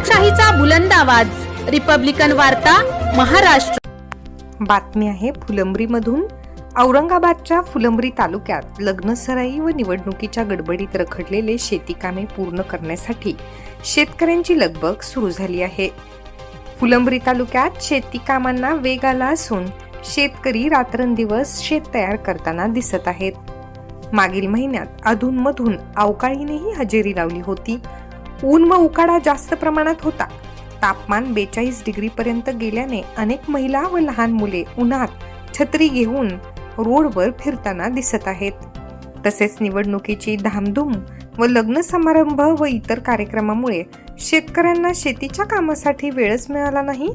लोकशाहीचा बुलंद आवाज. रिपब्लिकन वार्ता महाराष्ट्र. बातमी आहे फुलंब्रीमधून. औरंगाबादच्या फुलंब्री तालुक्यात लग्नसराई व निवडणुकीच्या गडबडीत रखडलेले शेती कामे पूर्ण करण्यासाठी शेतकऱ्यांची लगबग सुरू झाली आहे. फुलंब्री तालुक्यात शेती कामांना वेग आला असून शेतकरी रात्रंदिवस शेत तयार करताना दिसत आहेत. मागील महिन्यात अधूनमधून अवकाळीनेही हजेरी लावली होती. ऊन व उकाडा जास्त प्रमाणात होता. तापमान बेचाळीस डिग्री पर्यंत गेल्याने अनेक महिला व लहान मुले उन्हात छत्री घेऊन रोडवर फिरताना दिसत आहेत. तसेच निवडणुकीची धामधूम व लग्न समारंभ व इतर कार्यक्रमामुळे शेतकऱ्यांना शेतीच्या कामासाठी वेळच मिळाला नाही.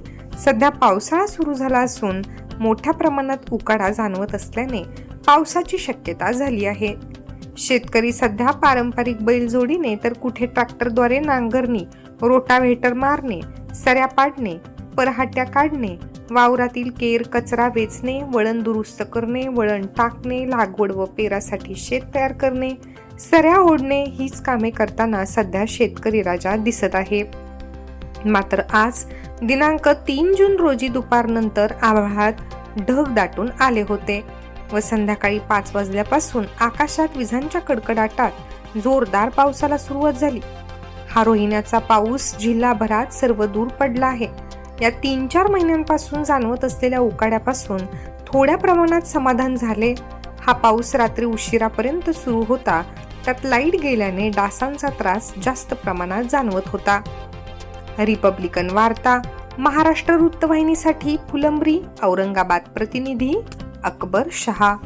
सध्या पावसाळा सुरू झाला असून मोठ्या प्रमाणात उकाडा जाणवत असल्याने पावसाची शक्यता झाली आहे. शेतकरी सध्या पारंपरिक बैलजोडीने तर कुठे ट्रॅक्टरद्वारे नांगरणी रोटाव्हेटर मारणे सऱ्या पाडणे परहाट्या काढणे वावरातील केर कचरा वेचणे वळण दुरुस्त करणे वळण टाकणे लागवड व पेरासाठी शेत तयार करणे सऱ्या ओढणे हीच कामे करताना सध्या शेतकरी राजा दिसत आहे. मात्र आज दिनांक तीन जून रोजी दुपारनंतर आभाळात ढग दाटून आले होते. व संध्याकाळी पाच वाजल्यापासून आकाशात विजांच्या कडकडाटात जोरदार पावसाला सुरुवात झाली. हा रोहिण्याचा पाऊस जिल्हाभरात सर्व दूर पडला आहे. या तीन चार महिन्यांपासून जाणवत असलेल्या उकाड्यापासून थोड्या प्रमाणात समाधान झाले. हा पाऊस रात्री उशिरापर्यंत सुरू होता. त्यात लाइट गेल्याने डासांचा त्रास जास्त प्रमाणात जाणवत होता. रिपब्लिकन वार्ता महाराष्ट्र वृत्तवाहिनीसाठी फुलंब्री औरंगाबाद प्रतिनिधी अकबर शहा.